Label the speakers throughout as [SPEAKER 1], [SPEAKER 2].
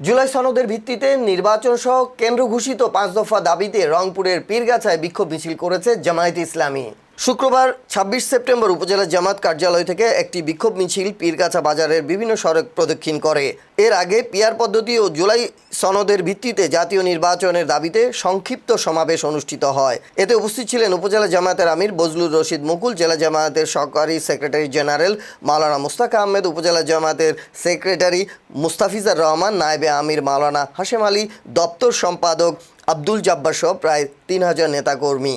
[SPEAKER 1] জুলাই সনদের ভিত্তিতে নির্বাচন সহ কেন্দ্র ঘোষিত পাঁচ দফা দাবিতে রংপুরের পীরগাছায় বিক্ষোভ মিছিল করেছে জামায়াত ইসলামী। শুক্রবার ছাব্বিশ সেপ্টেম্বর উপজেলা জামাত কার্যালয় থেকে একটি বিক্ষোভ মিছিল পীরগাছা বাজারের বিভিন্ন সড়ক প্রদক্ষিণ করে। এর আগে পিয়ার পদ্ধতি ও জুলাই সনদের ভিত্তিতে জাতীয় নির্বাচনের দাবিতে সংক্ষিপ্ত সমাবেশ অনুষ্ঠিত হয়। এতে উপস্থিত ছিলেন উপজেলা জামায়াতের আমির বজলুর রশিদ মুকুল, জেলা জামায়াতের সহকারী সেক্রেটারি জেনারেল মাওলানা মুস্তাক আহমেদ, উপজেলা জামায়াতের সেক্রেটারি মুস্তাফিজার রহমান, নায়েবে আমির মাওলানা হাশেম আলী, দপ্তর সম্পাদক আব্দুল জাব্বার সহ প্রায় তিন হাজার নেতাকর্মী।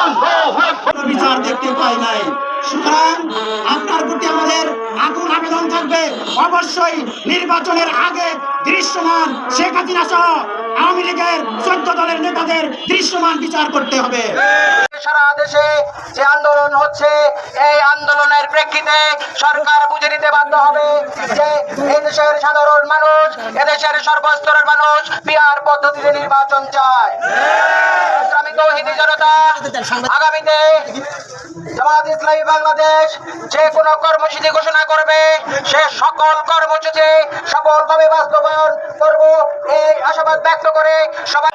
[SPEAKER 2] আল্লাহু আকবার
[SPEAKER 3] বিচার দেখতে পাই নাই। সুতরাং আপনার প্রতি আমাদের আগুন আবেদন থাকবে। অবশ্যই নির্বাচনের আগে দৃশ্যমান শেখ হাসিনা সহ আওয়ামী লীগের চোদ্দ দলের নেতাদের দৃশ্যমান বিচার করতে হবে।
[SPEAKER 4] আগামীতে জামাত ইসলামী বাংলাদেশ যে কোনো কর্মসূচি ঘোষণা করবে, সে সকল কর্মসূচি সফলভাবে বাস্তবায়ন করব। এই আশাবাদ ব্যক্ত করে সবাই